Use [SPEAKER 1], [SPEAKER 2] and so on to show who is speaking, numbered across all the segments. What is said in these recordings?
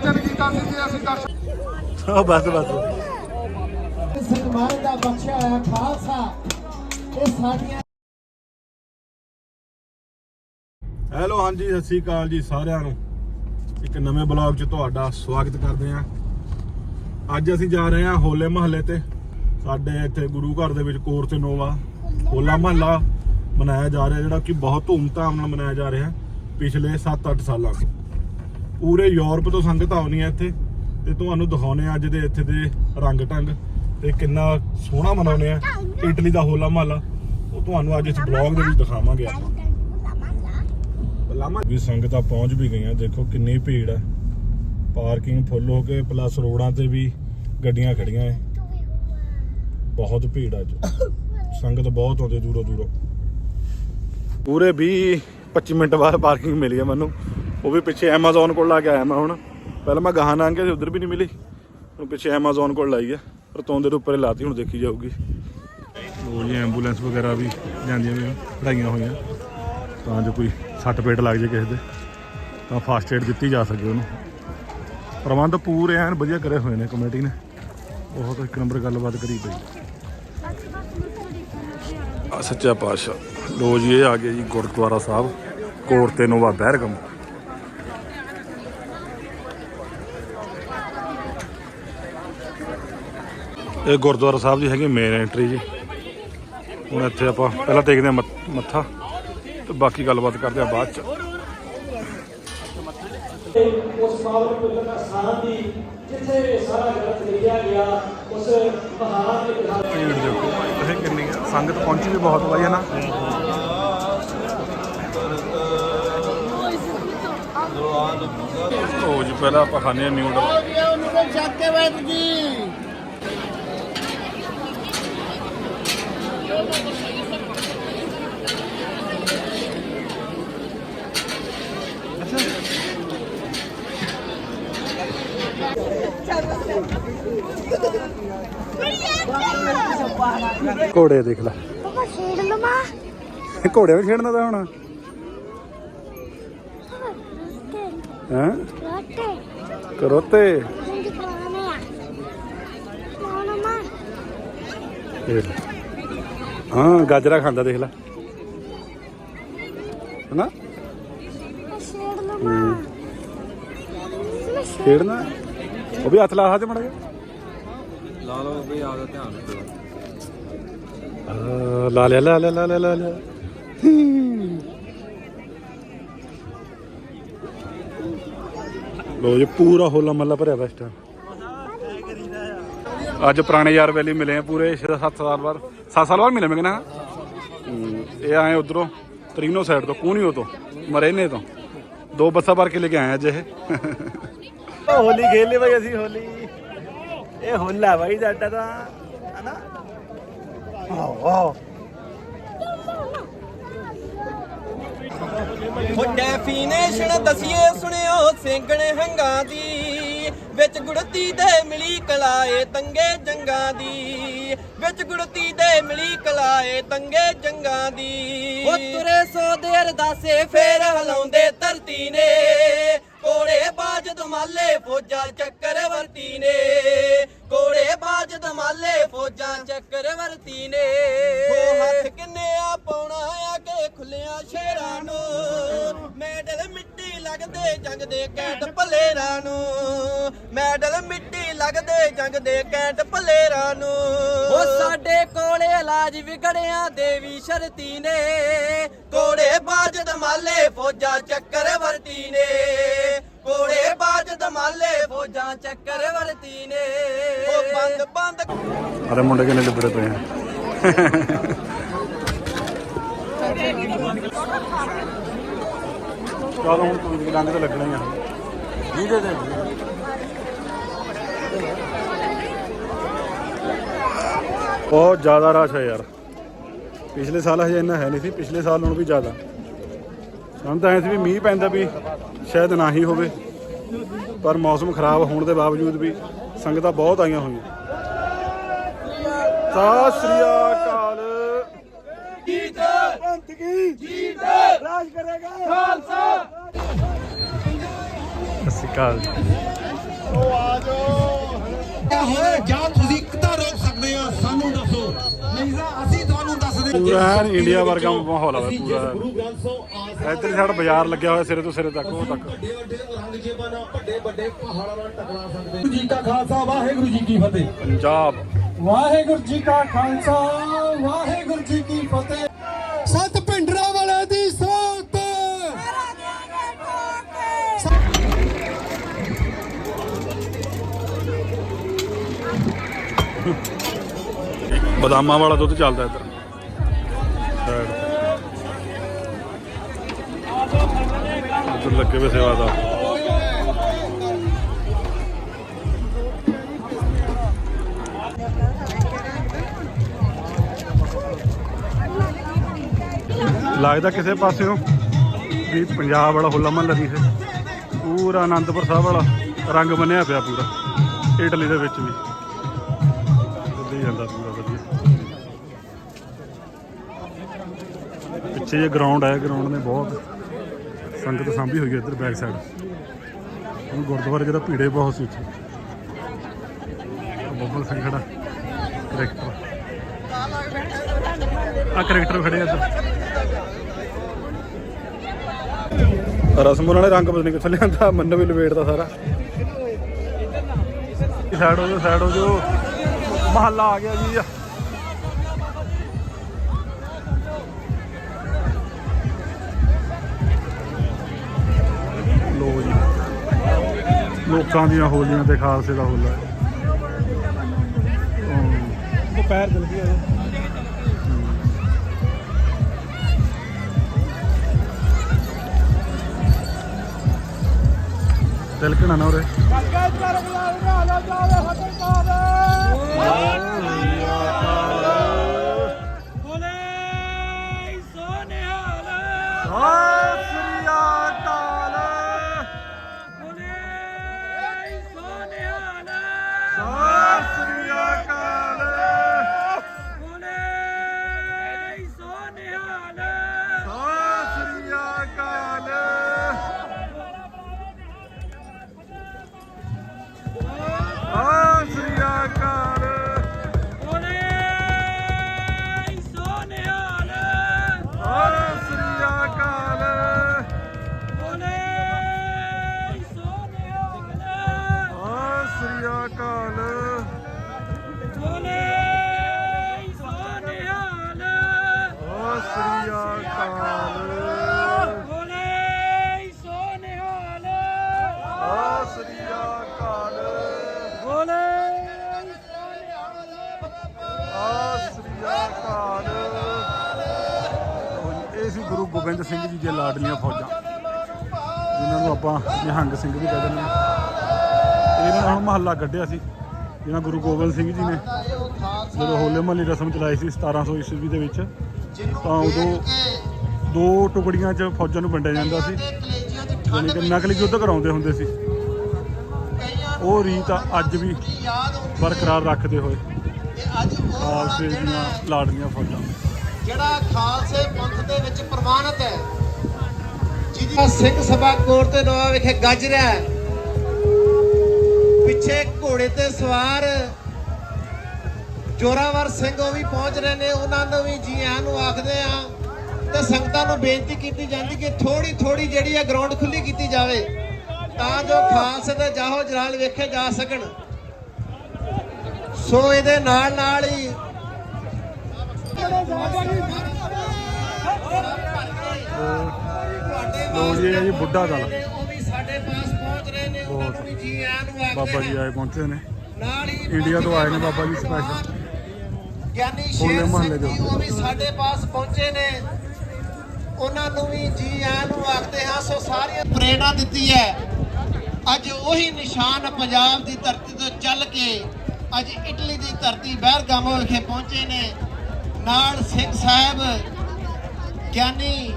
[SPEAKER 1] ਭਜਨ ਗੀਤਾਂ ਸੀ ਜੀ ਅਸੀਂ ਦਰਸ਼ਨ
[SPEAKER 2] ਉਹ ਬਸ ਬਸ।
[SPEAKER 3] ਸਨਮਾਨ ਦਾ ਬਖਸ਼ਿਆ ਹੋਇਆ ਖਾਲਸਾ ਇਹ ਸਾਡੀਆਂ
[SPEAKER 2] ਹੈਲੋ ਹਾਂਜੀ ਸਤਿ ਸ੍ਰੀ ਅਕਾਲ ਜੀ ਸਾਰਿਆਂ ਨੂੰ। ਇੱਕ ਨਵੇਂ ਬਲੌਗ 'ਚ ਤੁਹਾਡਾ ਸਵਾਗਤ ਕਰਦੇ ਹਾਂ। ਅੱਜ ਅਸੀਂ ਜਾ ਰਹੇ ਹਾਂ ਹੋਲੇ ਮਹੱਲੇ ਤੇ। ਸਾਡੇ ਇੱਥੇ ਗੁਰੂ ਘਰ ਦੇ ਵਿੱਚ ਕੋਰ ਤੇ ਨੋਵਾ ਹੋਲਾ ਮਹੱਲਾ ਮਨਾਇਆ ਜਾ ਰਿਹਾ ਜਿਹੜਾ ਕਿ ਬਹੁਤ ਧੂਮਧਾਮ ਨਾਲ ਮਨਾਇਆ ਜਾ ਰਿਹਾ ਪਿਛਲੇ 7-8 ਸਾਲਾਂ ਤੋਂ। ਪੂਰੇ ਯੂਰਪ ਤੋਂ ਸੰਗਤ ਆਉਣੀ ਹੈ ਇੱਥੇ ਤੇ ਤੁਹਾਨੂੰ ਦਿਖਾਉਨੇ ਆ ਅੱਜ ਦੇ ਇੱਥੇ ਦੇ ਰੰਗ ਢੰਗ ਤੇ ਕਿੰਨਾ ਸੋਹਣਾ ਮਨਾਉਂਦੇ ਆ। ਇਟਲੀ ਦਾ ਹੋਲਾ ਮਹੱਲਾ। ਉਹ ਤੁਹਾਨੂੰ ਅੱਜ ਇਸ ਬਲੌਗ ਦੇ ਵਿੱਚ ਦਿਖਾਵਾਂਗੇ ਆਪਾਂ। ਲਾਮਾ ਵੀ ਸੰਗਤਾਂ ਪਹੁੰਚ ਵੀ ਗਈਆਂ। ਦੇਖੋ ਕਿੰਨੀ ਭੀੜ ਹੈ। ਪਾਰਕਿੰਗ ਫੁੱਲ ਹੋ ਕੇ ਪਲੱਸ ਰੋਡਾਂ ਤੇ ਵੀ ਗੱਡੀਆਂ ਖੜੀਆਂ ਐ। ਬਹੁਤ ਭੀੜ ਅੱਜ। ਸੰਗਤ ਬਹੁਤ ਆਉਂਦੀ ਦੂਰੋਂ ਦੂਰੋਂ। ਪੂਰੇ 20 25 ਮਿੰਟ ਬਾਅਦ ਪਾਰਕਿੰਗ ਮਿਲੀ ਹੈ ਮੈਨੂੰ। ਉਹ ਵੀ ਪਿੱਛੇ Amazon ਕੋਲ ਲਾ ਕੇ ਆਇਆ ਮੈਂ ਹੁਣ। ਪਹਿਲਾਂ ਮੈਂ ਗਾਹਾਂ ਲੰਘ ਗਿਆ ਸੀ ਉਧਰ ਵੀ ਨਹੀਂ ਮਿਲੀ। ਹੁਣ ਪਿੱਛੇ Amazon ਕੋਲ ਲਾਈ ਹੈ ਰਤੋਂਦੇ ਦੇ ਉੱਪਰ ਲਾਤੀ ਹੁਣ ਦੇਖੀ ਜਾਊਗੀ। ਉਹ ਜੀ ਐਂਬੂਲੈਂਸ ਵਗੈਰਾ ਵੀ ਜਾਂਦੀਆਂ ਵੀ ਖੜਾਈਆਂ ਹੋਈਆਂ। ਤਾਂ ਜੋ ਕੋਈ ਸੱਟ ਪੇਟ ਲੱਗ ਜੇ ਕਿਸੇ ਦੇ ਤਾਂ ਫਾਸਟ ਏਡ ਦਿੱਤੀ ਜਾ ਸਕੇ ਉਹਨੂੰ। ਪ੍ਰਬੰਧ ਪੂਰੇ ਐਨ ਵਧੀਆ ਕਰੇ ਹੋਏ ਨੇ ਕਮੇਟੀ ਨੇ। ਬਹੁਤ ਇੱਕ ਨੰਬਰ ਗੱਲਬਾਤ ਕਰੀ ਪਈ। ਆ ਸੱਚਾ ਪਾਤਸ਼ਾਹ। ਲੋ ਜੀ ਇਹ ਆ ਗਿਆ ਜੀ ਗੁਰਦੁਆਰਾ ਸਾਹਿਬ ਕੋਟ ਤੇ ਨੋਵਾ ਬਹਿਰਗਮ। ਇਹ ਗੁਰਦੁਆਰਾ ਸਾਹਿਬ ਦੀ ਹੈਗੀ ਮੇਨ ਐਂਟਰੀ ਜੀ। ਹੁਣ ਇੱਥੇ ਆਪਾਂ ਪਹਿਲਾਂ ਦੇਖਦੇ ਹਾਂ ਮੱਥ- ਤੇ ਬਾਕੀ ਗੱਲਬਾਤ ਕਰਦੇ ਆ ਬਾਅਦ ਚ।
[SPEAKER 4] ਉਸ ਪਾਵਨ ਪੁੱਤਰ ਸਥਾਨ ਦੀ ਜਿੱਥੇ ਸਾਰਾ ਗ੍ਰੰਥ ਲਿਖਿਆ ਗਿਆ ਉਸ ਮਹਾਨ ਇਤਿਹਾਸ
[SPEAKER 2] ਭੀੜ ਦੇਖੋ ਤੁਸੀਂ ਕਿੰਨੀ ਸੰਗਤ ਪਹੁੰਚੀ ਵੀ ਬਹੁਤ ਹੈ ਨਾ। ਉਹ ਜੀ ਪਹਿਲਾਂ ਆਪਾਂ ਖਾਣੇ ਨਿਊਡਲ। ਘੋੜੇ ਦੇਖ ਲੈ।
[SPEAKER 5] ਪਾਪਾ ਛੇੜ ਲਮਾ
[SPEAKER 2] ਘੋੜੇ ਵੀ ਛੇੜਨਾ ਤਾਂ ਹੁਣ। ਹੈ? ਕਰੋਤੇ। ਹਾਂ ਗਾਜਰਾ ਖਾਂਦਾ ਦੇਖ ਲੈ। ਹਨਾ? ਛੇੜਨਾ ਉਹ ਵੀ ਹੱਥ ਲਾ ਹੱਥ ਮੜਾ
[SPEAKER 6] ਲਾ ਲਓ ਵੀ ਆਪਦਾ ਧਿਆਨ ਰੱਖੋ
[SPEAKER 2] ਲਾ ਲਿਆ ਲਾ ਲਿਆ ਲਾ ਲਿਆ ਲਾ ਲਿਆ। ਲੋ ਜੀ ਪੂਰਾ ਹੋਲਾ ਮੱਲਾ ਭਰਿਆ ਵਾ ਇਸ time। ਅੱਜ ਪੁਰਾਣੇ ਯਾਰ ਵੈਲੀ ਮਿਲੇ ਆ ਪੂਰੇ 7 ਸਾਲ ਬਾਅਦ। 7 ਸਾਲ ਬਾਅਦ ਮਿਲੇ ਮੈਂ ਕਹਿੰਦਾ। ਇਹ ਆਏ ਉਧਰੋਂ ਤਰੀਨੋ ਸਾਈਡ ਤੋਂ ਕੂਣੀਓ ਤੋਂ? ਮਰੇਨੇ ਤੋਂ। ਦੋ ਬੱਸਾਂ ਭਰ ਕੇ ਲੈ ਕੇ ਆਏ ਅੱਜ ਇਹ।
[SPEAKER 3] ਹੋਲੀ ਖੇਲ ਲਈ ਬਾਈ ਅਸੀਂ ਹੋਲੀ। ਇਹ ਹੋਲਾ ਬਾਈ ਸਾਡਾ ਤਾਂ ਹਨਾ? ਆਹ
[SPEAKER 7] ਹੋ ਡੈਫੀਨੇਸ਼ਨ ਦਸੀਏ ਸੁਣਿਓ ਸਿੰਘਣੇ ਹੰਗਾਂ ਦੀ। ਵਿੱਚ ਗੁੜਤੀ ਦੇ ਮਿਲੀ ਕਲਾਏ ਤੰਗੇ ਜੰਗਾਂ ਦੀ। ਵਿੱਚ ਗੁੜਤੀ ਦੇ ਮਿਲੀ ਕਲਾਏ ਤੰਗੇ ਜੰਗਾਂ ਦੀ। ਉਹ ਤੁਰੇ ਸੋ ਦੇਰ ਦਾਸੇ ਫੇਰ ਹਲਾਉਂਦੇ ਧਰਤੀ ਵਿਗੜਿਆ ਦੇਵੀ ਸ਼ਰਤੀ ਨੇ। ਕੋੜੇ ਬਾਜ ਦਮਾਲੇ ਫੌਜਾਂ ਚੱਕਰਵਰਤੀ ਨੇ। ਕੋੜੇ ਬਾਜ ਦਮਾਲੇ ਫੌਜਾਂ ਚੱਕਰਵਰਤੀ ਨੇ। ਉਹ ਬੰਦ ਬੰਦ।
[SPEAKER 2] ਅਰੇ ਮੁੰਡੇ ਕਿੰਨੇ ਲਿਬੜੇ ਪਏ ਚਲੋ ਹੁਣ ਤੂੰ ਵੀ ਲੰਘ ਤੇ ਲੱਗਣਾ ਹੀ ਆ। ਜਿਹਦੇ ਤੇ। ਬਹੁਤ ਜ਼ਿਆਦਾ ਰਸ਼ ਹੈ ਯਾਰ। ਪਿਛਲੇ ਸਾਲ ਹਜੇ ਇੰਨਾ ਹੈ ਨਹੀਂ ਸੀ ਪਿਛਲੇ ਸਾਲ ਨਾਲੋਂ ਵੀ ਜ਼ਿਆਦਾ। ਸਾਨੂੰ ਤਾਂ ਐਂ ਸੀ ਵੀ ਮੀਂਹ ਪੈਂਦਾ ਵੀ ਸ਼ਾਇਦ ਨਾ ਹੀ ਹੋਵੇ ਪਰ ਮੌਸਮ ਖਰਾਬ ਹੋਣ ਦੇ ਬਾਵਜੂਦ ਵੀ ਸੰਗਤਾਂ ਬਹੁਤ ਆਈਆਂ ਹੋਈਆਂ। ਸਤਿ ਸ੍ਰੀ ਅਕਾਲ।
[SPEAKER 3] ਪੰਥ ਕੀ? ਜੀਤ ਰਾਜ ਕਰੇਗਾ।
[SPEAKER 2] ਸਤਿ ਸ਼੍ਰੀ ਅਕਾਲ
[SPEAKER 8] ਹੋਵੇ ਜਾਂ ਤੁਸੀਂ ਕਿੱਦਾਂ ਰੋਕ ਸਕਦੇ ਆ ਸਾਨੂੰ ਦੱਸੋ। ਨਹੀਂ ਤਾਂ ਅਸੀਂ ਤੁਹਾਨੂੰ ਦੱਸਦੇ
[SPEAKER 2] ਪੂਰਾ ਇੰਡੀਆ ਵਰਗਾ ਮਾਹੌਲ ਆ ਪੂਰਾ।
[SPEAKER 8] ਗੁਰੂ ਗ੍ਰੰਥ ਸਾਹਿਬ ਆਸ
[SPEAKER 2] ਇੱਧਰ ਸਾਡਾ ਬਾਜ਼ਾਰ ਲੱਗਿਆ ਹੋਇਆ ਸਿਰੇ ਤੋਂ ਸਿਰੇ ਤੱਕ ਉਹ ਤੱਕ।
[SPEAKER 8] ਵੱਡੇ ਵੱਡੇ ਔਰੰਗਜ਼ੇਬਾਂ ਨਾਲ ਵੱਡੇ ਵੱਡੇ ਪਹਾੜਾਂ ਨਾਲ ਟਕਰਾ ਸਕਦੇ ਗੁਰੂ ਜੀ ਕਾ ਖਾਲਸਾ ਵਾਹਿਗੁਰੂ ਜੀ ਕੀ ਫਤਿਹ।
[SPEAKER 2] ਪੰਜਾਬ।
[SPEAKER 8] ਵਾਹਿਗੁਰੂ ਜੀ ਕਾ ਖਾਲਸਾ ਵਾਹਿਗੁਰੂ ਜੀ
[SPEAKER 2] ਬਦਾਮਾਂ ਵਾਲਾ ਦੁੱਧ ਚੱਲਦਾ ਇੱਧਰ। ਇੱਧਰ ਲੱਗੇ ਵੇ ਸੇਵਾਦਾਰ ਲੱਗਦਾ ਕਿਸੇ ਪਾਸਿਓਂ ਵੀ ਪੰਜਾਬ ਵਾਲਾ ਹੋਲਾ ਮਹੱਲਾ ਨਹੀਂ ਹੈ ਪੂਰਾ ਆਨੰਦਪੁਰ ਸਾਹਿਬ ਵਾਲਾ ਰੰਗ ਬੰਨਿਆ ਪਿਆ ਪੂਰਾ, ਇਟਲੀ ਦੇ ਵਿੱਚ ਵੀ। ਪਿੱਛੇ ਇਹ ਗਰਾਊਂਡ ਹੈ ਗਰਾਊਂਡ ਨੇ ਬਹੁਤ ਸੰਗਤ ਸਾਂਭੀ ਹੋਈ ਹੈ ਇੱਧਰ ਬੈਕ ਸਾਈਡ ਹੁਣ ਗੁਰਦੁਆਰੇ ਜਿਹੜਾ ਭੀੜੇ ਬਹੁਤ ਸੀ ਉੱਥੇ। ਆਹ ਬੱਬਲ ਸਿੰਘ ਖੜਾ ਕਰੈਕਟਰ ਆ ਕਰੈਕਟਰ ਖੜੇ ਇੱਧਰ। ਰਸਮ ਉਹਨਾਂ ਨੇ ਰੰਗ ਪਤਾ ਨਹੀਂ ਕਿੱਥੋਂ ਲਿਆਂਦਾ ਮੈਨੂੰ ਵੀ ਲਵੇੜਦਾ ਸਾਰਾ। ਸਾਈਡ ਹੋ ਜੋ ਸਾਈਡ ਹੋ ਜੋ ਮਹੱਲਾ ਆ ਗਿਆ ਜੀ। ਲੋਕਾਂ ਦੀਆਂ ਹੋਲੀਆਂ ਤੇ ਖਾਲਸੇ ਦਾ ਹੋਲਾ। ਉਹ ਪੈਰ ਜਲ ਗਿਆ ਤਿਲਕਣਾ ਨਾ ਉਰੇ? ਸਤਿ ਸ੍ਰੀ ਗੁਰੂ ਗੋਬਿੰਦ ਸਿੰਘ ਜੀ ਦੇ ਲਾਡਲੀਆਂ ਫੌਜਾਂ, ਜਿਨ੍ਹਾਂ ਨੂੰ ਆਪਾਂ ਨਿਹੰਗ ਸਿੰਘ ਵੀ ਕਹਿ ਦਿੰਦੇ ਹਾਂ। ਇਹਨਾਂ ਨੇ ਹੁਣ ਮਹੱਲਾ ਕੱਢਿਆ ਸੀ ਜਿਹਨਾਂ ਗੁਰੂ ਗੋਬਿੰਦ ਸਿੰਘ ਜੀ ਨੇ ਜਦੋਂ ਹੋਲੇ ਮਹੱਲੇ ਰਸਮ ਚਲਾਈ ਸੀ 1700 ਈਸਵੀ ਦੇ ਵਿੱਚ, ਤਾਂ ਉਦੋਂ ਦੋ ਟੁਕੜੀਆਂ 'ਚ ਫੌਜਾਂ ਨੂੰ ਵੰਡਿਆ ਜਾਂਦਾ ਸੀ ਯਾਨੀ ਕਿ ਨਕਲੀ ਯੁੱਧ ਕਰਾਉਂਦੇ ਹੁੰਦੇ ਸੀ। ਉਹ ਰੀਤ ਅੱਜ ਵੀ ਬਰਕਰਾਰ ਰੱਖਦੇ ਹੋਏ ਖਾਲਸੇ ਦੀਆਂ ਲਾਡਲੀਆਂ ਫੌਜਾਂ।
[SPEAKER 9] ਜਿਹੜਾ ਖਾਲਸੇ ਪੰਥ ਦੇ ਵਿੱਚ ਪ੍ਰਮਾਣਿਤ ਹੈ, ਜਿਹਦਾ ਸਿੰਘ ਸਭਾ ਕੋਰ ਤੇ ਨਵਾ ਵਿਖੇ ਗੱਜ ਰਿਹਾ ਹੈ। ਪਿੱਛੇ ਘੋੜੇ ਤੇ ਸਵਾਰ ਜੋਰਾਵਰ ਸਿੰਘ ਉਹ ਵੀ ਪਹੁੰਚ ਰਹੇ ਨੇ, ਉਹਨਾਂ ਨੂੰ ਵੀ ਜੀ ਆਇਆਂ ਨੂੰ ਆਖਦੇ ਆ ਤੇ ਸੰਗਤਾਂ ਨੂੰ ਬੇਨਤੀ ਕੀਤੀ ਜਾਂਦੀ ਕਿ ਥੋੜੀ ਥੋੜੀ ਜਿਹੜੀ ਆ ਗਰਾਊਂਡ ਖੁੱਲੀ ਕੀਤੀ ਜਾਵੇ, ਤਾਂ ਜੋ ਖਾਲਸੇ ਦੇ ਜਾਹੋ ਜਲਾਲ ਵੇਖੇ ਜਾ ਸਕਣ। ਸੋ ਇਹਦੇ ਨਾਲ ਨਾਲ
[SPEAKER 2] ਲੋ ਜੀ ਇਹ ਜੀ ਬੁੱਢਾ ਦਲ।
[SPEAKER 9] ਉਹ ਵੀ ਸਾਡੇ ਪਾਸ ਪਹੁੰਚ ਰਹੇ ਨੇ ਉਹਨਾਂ ਨੂੰ ਵੀ ਜੀ ਆਇਆਂ ਨੂੰ ਆਖਦੇ
[SPEAKER 2] ਬਾਬਾ ਜੀ
[SPEAKER 9] ਆ।
[SPEAKER 2] ਆਏ ਪਹੁੰਚੇ ਨੇ।
[SPEAKER 9] ਨਾਲ ਹੀ
[SPEAKER 2] ਇੰਡੀਆ ਤੋਂ ਆਏ ਨੇ ਬਾਬਾ ਜੀ ਸਪੈਸ਼ਲ
[SPEAKER 9] ਗਿਆਨੀ ਸ਼ੇਰ ਸਿੰਘ ਜੀ ਉਹ ਵੀ ਸਾਡੇ ਪਾਸ ਪਹੁੰਚੇ ਨੇ। ਉਹਨਾਂ ਨੂੰ ਵੀ ਜੀ ਆਇਆਂ ਨੂੰ ਆਖਦੇ ਹਾਂ ਸੋ ਸਾਰੀਆਂ ਪ੍ਰੇਰਣਾ ਦਿੱਤੀ ਹੈ। ਅੱਜ ਉਹੀ ਨਿਸ਼ਾਨ ਪੰਜਾਬ ਦੀ ਧਰਤੀ ਤੋਂ ਚੱਲ ਕੇ ਅੱਜ ਇਟਲੀ ਦੀ ਧਰਤੀ ਬਹਿਰਗਾਮੋ ਵਿਖੇ ਪਹੁੰਚੇ ਨੇ। ਨਾਲ ਸਿੰਘ ਸਾਹਿਬ ਗਿਆਨੀ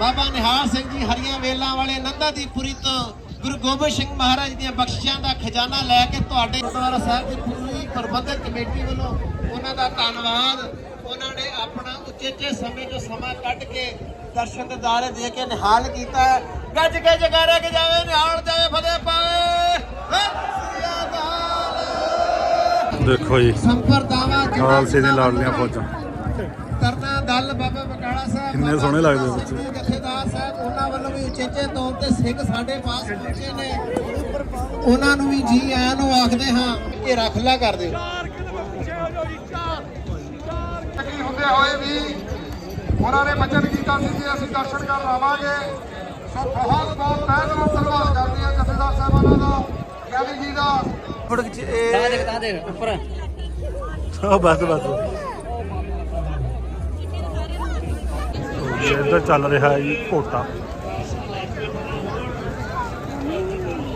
[SPEAKER 9] ਬਾਬਾ ਨਿਹਾਲ ਸਿੰਘ ਜੀ ਹਰੀਆਂ ਵੇਲਾਂ ਵਾਲੇ ਨੰਦਾ ਦੀ ਪੁਰੀ ਤੋਂ ਗੁਰੂ ਗੋਬਿੰਦ ਸਿੰਘ ਮਹਾਰਾਜ ਦੀਆਂ ਬਖਸ਼ਿਸ਼ਾਂ ਦਾ ਖਜ਼ਾਨਾ ਲੈ ਕੇ ਤੁਹਾਡੇ ਗੁਰਦੁਆਰਾ ਸਾਹਿਬ ਦੀ ਪੂਰੀ ਪ੍ਰਬੰਧਕ ਕਮੇਟੀ ਵੱਲੋਂ ਉਹਨਾਂ ਦਾ ਧੰਨਵਾਦ। ਉਹਨਾਂ ਨੇ ਆਪਣਾ ਉਚੇਚੇ ਸਮੇਂ ਤੋਂ ਸਮਾਂ ਕੱਢ ਕੇ ਦਰਸ਼ਨ ਦੇ ਦਾਰੇ ਦੇ ਕੇ ਨਿਹਾਲ ਕੀਤਾ। ਗੱਜ ਕੇ ਜਗਾਰੇ ਕੇ ਜਾਵੇ ਨਿਹਾਲ ਜਾਵੇ ਫਤਿਹ ਪਾਵੇ।
[SPEAKER 2] ਦੇਖੋ ਜੀ
[SPEAKER 9] ਸੰਪਰਦਾਵਾ
[SPEAKER 2] ਖਾਲਸੇ ਦੀਆਂ ਲਾਡਲੀਆਂ ਫੌਜਾਂ।
[SPEAKER 9] ਤਰਨਾ ਦਲ ਬਾਬਾ ਬਕਾਲਾ ਸਾਹਿਬ
[SPEAKER 2] ਕਿੰਨੇ ਸੋਹਣੇ ਲੱਗਦੇ ਬੱਚੇ।
[SPEAKER 9] ਜਥੇਦਾਰ ਸਾਹਿਬ ਉਹਨਾਂ ਵੱਲੋਂ ਵੀ ਉਚੇਚੇ ਤੌਰ ਤੇ ਸਿੰਘ ਸਾਡੇ ਪਾਸ ਪਹੁੰਚੇ ਨੇ। ਉਹਨਾਂ ਨੂੰ ਵੀ ਜੀ ਆਇਆਂ ਨੂੰ ਆਖਦੇ ਹਾਂ ਇਹ ਰੱਖਲਾ ਕਰ ਦਿਓ।
[SPEAKER 1] ਕੀ ਹੁੰਦੇ ਹੋਏ ਵੀ ਉਹਨਾਂ ਨੇ ਬਚਨ ਕੀਤਾ ਸੀ ਕਿ ਅਸੀਂ ਦਰਸ਼ਨ ਕਰਨ ਆਵਾਂਗੇ। ਸੋ ਬਹੁਤ ਬਹੁਤ ਤਹਿ ਦਿਲੋਂ ਧੰਨਵਾਦ ਕਰਦੇ ਹਾਂ ਜਥੇਦਾਰ ਸਾਹਿਬਾਨਾਂ ਦਾ ਗਿਆਨੀ ਜੀ ਦਾ।
[SPEAKER 2] ਉਹ ਬਸ ਬਸ। ਇੱਧਰ ਚੱਲ ਰਿਹਾ ਹੈ ਜੀ ਘੋਟਾ।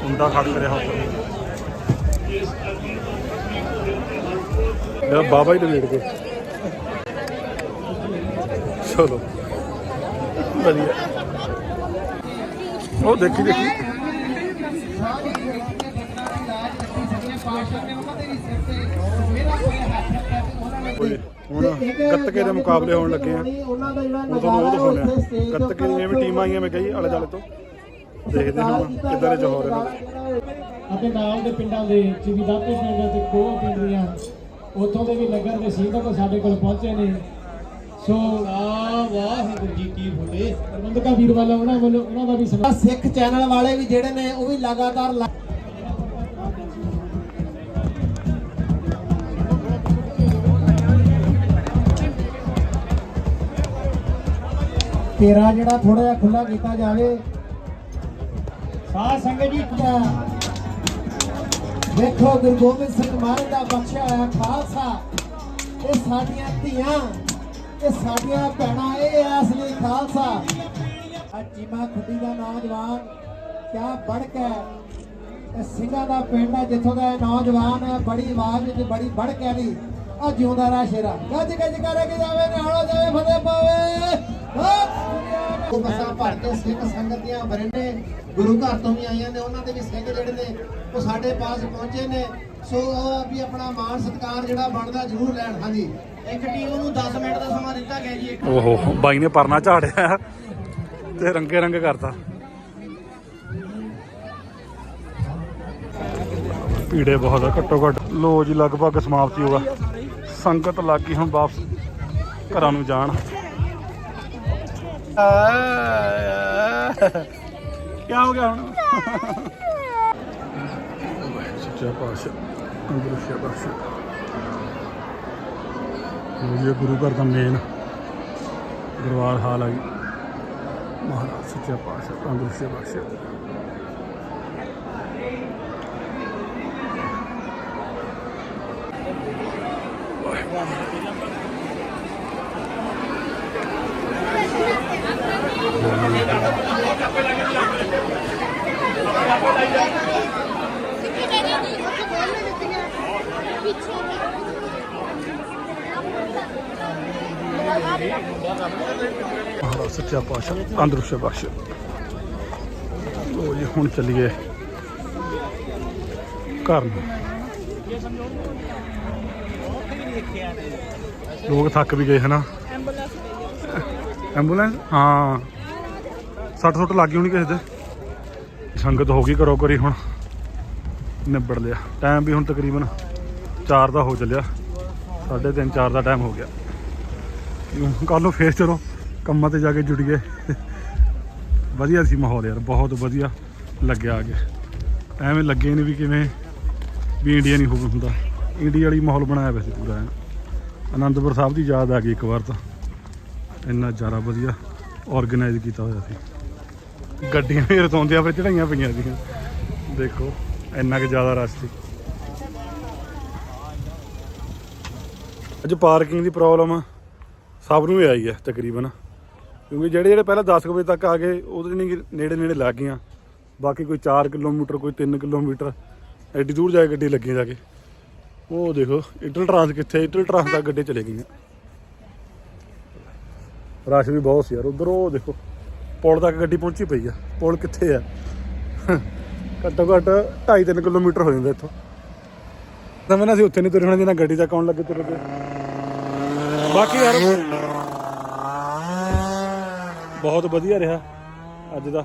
[SPEAKER 2] ਮੁੰਡਾ ਖੜ ਰਿਹਾ ਉੱਪਰ। ਮੇਰਾ ਬਾਬਾ ਹੀ ਡਿਲੀਟ ਕੇ। ਚਲੋ। ਵਧੀਆ। ਉਹ ਦੇਖੀ ਦੇਖੀ। ਓਏ, ਹੁਣ ਗੱਤਕੇ ਦੇ ਮੁਕਾਬਲੇ ਹੋਣ ਲੱਗੇ ਆ।
[SPEAKER 9] ਉਹਨਾਂ ਦਾ ਜਿਹੜਾ
[SPEAKER 2] ਉਹ ਤੁਹਾਨੂੰ ਉਹ ਦਿਖਾਉਂਦੇ ਆ। ਗੱਤਕੇ ਦੀਆਂ ਵੀ ਟੀਮਾਂ ਆਈਆਂ ਮੈਂ ਕਹੀ ਆਲੇ ਦੁਆਲੇ ਤੋਂ। ਦੇਖਦੇ ਹਾਂ ਹੁਣ ਕਿੱਦਾਂ ਦੇ ਜੋਹਰ ਨੇ
[SPEAKER 4] ਅਤੇ ਨਾਲ ਦੇ ਪਿੰਡਾਂ ਦੇ ਚਿਵੀਦਾਤੇ ਪਿੰਡ ਤੇ ਕੋਹ ਪਿੰਡ ਦੀਆਂ ਉੱਥੋਂ ਦੇ ਵੀ ਨਗਰ ਦੇ ਸਿੰਘਾਂ ਸਾਡੇ ਕੋਲ ਪਹੁੰਚੇ ਨੇ। ਸੋ ਆ ਵਾਹਿਗੁਰੂ ਜੀ ਕੀ ਫਤਿਹ। ਪ੍ਰਬੰਧਕਾਂ ਵੀਰ ਵਾਲਾ ਉਹਨਾਂ ਵੱਲੋਂ ਉਹਨਾਂ ਦਾ ਵੀ
[SPEAKER 9] ਸਿੱਖ ਚੈਨਲ ਵਾਲੇ ਵੀ ਜਿਹੜੇ ਨੇ ਉਹ ਵੀ ਲਗਾਤਾਰ ਘੇਰਾ ਜਿਹੜਾ ਥੋੜਾ ਜਿਹਾ ਖੁੱਲਾ ਕੀਤਾ ਜਾਵੇ।
[SPEAKER 4] ਸਾਧ ਸੰਗਤ ਜੀ
[SPEAKER 9] ਦੇਖੋ ਗੁਰੂ ਗੋਬਿੰਦ ਸਿੰਘ ਮਹਾਰਾਜ ਦਾ ਬਖਸ਼ਿਆ ਹੋਇਆ ਖਾਲਸਾ। ਇਹ ਸਾਡੀਆਂ ਧੀਆਂ, ਇਹ ਸਾਡੀਆਂ ਭੈਣਾਂ, ਇਹ ਹੈ ਅਸਲੀ ਖਾਲਸਾ। ਆ ਚੀਮਾ ਖੁੱਡੀ ਦਾ ਨੌਜਵਾਨ, ਕਿਆ ਬੜਕ ਹੈ। ਇਹ ਸਿੰਘਾਂ ਦਾ ਪਿੰਡ ਹੈ, ਜਿੱਥੋਂ ਦਾ ਇਹ ਨੌਜਵਾਨ ਹੈ, ਬੜੀ ਆਵਾਜ਼ ਵਿੱਚ ਬੜੀ ਬੜਕ ਹੈ ਨਹੀਂ ਆ ਜਿਉਂਦਾ ਰਾ ਸ਼ੇਰਾ। ਗੱਜ ਗੱਜ ਕਰਕੇ ਕਿ ਜਾਵੇ, ਨਿਹਾਲੋ ਜਾਵੇ, ਫਤਿਹ ਪਾਵੇ। ਉਹ ਬਸਾਂ ਭਰ ਕੇ ਸਿੱਖ ਸੰਗਤ ਦੀਆਂ ਬਰਿੰਡੇ ਗੁਰੂ ਘਰ ਤੋਂ ਵੀ ਆਈਆਂ ਨੇ ਉਹਨਾਂ ਦੇ ਵੀ ਸਿੰਘ ਜਿਹੜੇ ਨੇ ਉਹ ਸਾਡੇ ਪਾਸ ਪਹੁੰਚੇ ਨੇ। ਸੋ ਉਹ ਵੀ ਆਪਣਾ ਮਾਣ ਸਤਿਕਾਰ ਜਿਹੜਾ ਬਣਦਾ ਜ਼ਰੂਰ ਲੈਣ। ਹਾਂਜੀ। ਇੱਕ ਟੀਮ ਨੂੰ 10 ਮਿੰਟ ਦਾ ਸਮਾਂ ਦਿੱਤਾ ਗਿਆ ਜੀ
[SPEAKER 2] ਓਹੋ ਬਾਈ ਨੇ ਪਰਨਾ ਝਾੜਿਆ ਤੇ ਰੰਗੇ ਰੰਗ ਕਰਤਾ। ਭੀੜੇ ਬਹੁਤ ਆ ਘੱਟੋ ਘੱਟ। ਲੋ ਜੀ ਲਗਭਗ ਸਮਾਪਤੀ ਹੋਗਾ ਸੰਗਤ ਲੱਗ ਗਈ ਹੁਣ ਵਾਪਸ ਘਰਾਂ ਨੂੰ ਜਾਣ। ਕੀ ਹੋ ਗਿਆ ਹੁਣ? ਸੱਚਾ ਪਾਤਸ਼ਾਹ ਅੰਦਰਸ਼ਾ ਪਾਤਸ਼ਾਹ। ਇਹ ਗੁਰੂ ਘਰ ਦਾ ਮੇਨ ਦਰਬਾਰ ਹਾਲ ਆ ਜੀ। ਮਹਾਰਾਜ ਸੱਚਾ ਪਾਤਸ਼ਾਹ ਤੰਦਰੁਸਤੀ ਬਖਸ਼ੇ ਮਹਾਰਾਜ ਸੱਚਾ ਪਾਤਸ਼ਾਹ ਤੰਦਰੁਸਤੀ ਲੋ ਜੀ, ਹੁਣ ਚੱਲੀਏ ਘਰ ਨੂੰ। ਲੋਕ ਥੱਕ ਵੀ ਗਏ, ਹਨਾ? ਐਂਬੂਲੈਂਸ? ਹਾਂ। 60 ਸੁੱਟ ਲੱਗ ਗਈ ਹੋਣੀ ਕਿਸੇ ਦੇ? ਸੰਗਤ ਹੋ ਗਈ ਕਰੋ ਕਰੀ ਹੁਣ। ਨਿਬੜ ਲਿਆ। ਟਾਈਮ ਵੀ ਹੁਣ ਤਕਰੀਬਨ 4 ਦਾ ਹੋ ਚੱਲਿਆ। 3:30 4 ਦਾ ਟਾਈਮ ਹੋ ਗਿਆ। ਕੱਲ ਨੂੰ ਫੇਰ ਚਲੋ। ਕੰਮਾਂ ਤੇ ਜਾ ਕੇ ਜੁੜ ਗਏ। ਵਧੀਆ ਸੀ ਮਾਹੌਲ ਯਾਰ, ਬਹੁਤ ਵਧੀਆ ਲੱਗਿਆ ਆ ਕੇ ਐਵੇਂ ਲੱਗੇ ਨਹੀਂ ਵੀ ਕਿਵੇਂ ਵੀ ਇੰਡੀਆ ਨਹੀਂ ਹੋਵੇ ਹੁੰਦਾ। ਇੰਡੀਆ ਵਾਲੀ ਮਾਹੌਲ ਬਣਾਇਆ ਵੈਸੇ ਪੂਰਾ ਐਨ ਅਨੰਦਪੁਰ ਸਾਹਿਬ ਦੀ ਯਾਦ ਆ ਗਈ ਇੱਕ ਵਾਰ ਤਾਂ। ਇੰਨਾ ਜ਼ਿਆਦਾ ਵਧੀਆ ਆਰਗੇਨਾਈਜ਼ ਕੀਤਾ ਹੋਇਆ ਸੀ। ਗੱਡੀਆਂ ਵੀ ਰਤੌਂਦਿਆਂ ਵਿੱਚ ਚੜਾਈਆਂ ਪਈਆਂ ਸੀਗੀਆਂ। ਦੇਖੋ, ਇੰਨਾ ਕਿ ਜ਼ਿਆਦਾ ਰਸ਼ ਸੀ। ਅੱਜ ਪਾਰਕਿੰਗ ਦੀ ਪ੍ਰੋਬਲਮ ਸਭ ਨੂੰ ਹੀ ਆਈ ਹੈ ਤਕਰੀਬਨ। ਕਿਉਂਕਿ ਜਿਹੜੇ ਜਿਹੜੇ ਪਹਿਲਾਂ 10 ਕੁ ਵਜੇ ਤੱਕ ਆ ਗਏ, ਉਹਦੇ ਨਹੀਂ ਨੇੜੇ ਨੇੜੇ ਲੱਗ ਗਈਆਂ। ਬਾਕੀ ਕੋਈ 4 ਕਿਲੋਮੀਟਰ, ਕੋਈ 3 ਕਿਲੋਮੀਟਰ, ਐਡੀ ਦੂਰ ਜਾ ਕੇ ਗੱਡੀ ਲੱਗੀ ਜਾ ਕੇ। ਉਹ ਦੇਖੋ ਇਟਲ ਟਰਾਂਸ ਕਿੱਥੇ ਇਟਲ ਟਰਾਂਸ ਤੱਕ ਗੱਡੀ ਚਲੇ ਗਈਆਂ। ਰਸ਼ ਵੀ ਬਹੁਤ ਸੀ ਯਾਰ, ਉਧਰ ਉਹ ਦੇਖੋ, ਪੁਲ ਤੱਕ ਗੱਡੀ ਪਹੁੰਚੀ ਪਈ ਆ। ਪੁਲ ਕਿੱਥੇ ਆ? ਘੱਟੋ ਘੱਟ 2.5-3 ਕਿਲੋਮੀਟਰ ਹੋ ਜਾਂਦਾ ਇੱਥੋਂ। ਤਾਂ ਮੈਂ ਨਾ ਅਸੀਂ ਉੱਥੇ ਨਹੀਂ ਤੁਰੇ ਹੋਣਾ, ਜਿੰਨਾ ਗੱਡੀ ਤੱਕ ਆਉਣ ਲੱਗੇ ਤੁਰੇ ਤੇ ਬਾਕੀ ਯਾਰ ਬਹੁਤ ਵਧੀਆ ਰਿਹਾ ਅੱਜ ਦਾ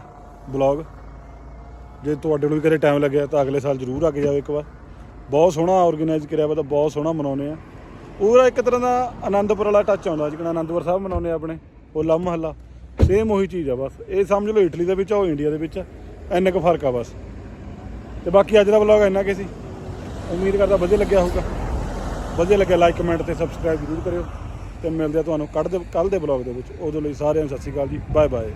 [SPEAKER 2] ਬਲੌਗ ਜੇ ਤੁਹਾਡੇ ਨੂੰ ਵੀ ਕਦੇ ਟਾਈਮ ਲੱਗਿਆ ਤਾਂ ਅਗਲੇ ਸਾਲ ਜ਼ਰੂਰ ਆ ਕੇ ਜਾਓ ਇੱਕ ਵਾਰ। ਬਹੁਤ ਸੋਹਣਾ ਆਰਗੇਨਾਈਜ਼ ਕਰਿਆ ਵਾ ਤਾਂ ਬਹੁਤ ਸੋਹਣਾ ਮਨਾਉਂਦੇ ਆ। ਪੂਰਾ ਇੱਕ ਤਰ੍ਹਾਂ ਦਾ ਆਨੰਦਪੁਰ ਵਾਲਾ ਟੱਚ ਆਉਂਦਾ ਜਿਕਣਾ ਆਨੰਦਪੁਰ ਸਾਹਿਬ ਮਨਾਉਂਦੇ ਆ ਆਪਣੇ ਲੰਮ ਮਹੱਲਾ ਸੇਮ ਉਹੀ ਚੀਜ਼ ਆ ਬਸ। ਇਹ ਸਮਝ ਲਓ ਇਟਲੀ ਦੇ ਵਿੱਚ ਆ, ਉਹ ਇੰਡੀਆ ਦੇ ਵਿੱਚ ਆ। ਇੰਨਾ ਕੁ ਫ਼ਰਕ ਆ ਬਸ। ਤੇ ਬਾਕੀ ਅੱਜ ਦਾ ਵਲੌਗ ਇੰਨਾ ਕਿ ਸੀ। ਉਮੀਦ ਕਰਦਾ ਵਧੀਆ ਲੱਗਿਆ ਹੋਊਗਾ। ਵਧੀਆ ਲੱਗਿਆ ਲਾਈਕ ਕਮੈਂਟ ਤੇ ਸਬਸਕ੍ਰਾਈਬ ਜ਼ਰੂਰ ਕਰਿਓ। ਤੇ ਮਿਲਦੇ ਆ ਤੁਹਾਨੂੰ ਕੱਢ ਦੇ ਕੱਲ ਦੇ ਵਲੌਗ ਦੇ ਵਿੱਚ। ਉਦੋਂ ਲਈ ਸਾਰਿਆਂ ਨੂੰ ਸਤਿ ਸ਼੍ਰੀ ਅਕਾਲ ਜੀ। Bye bye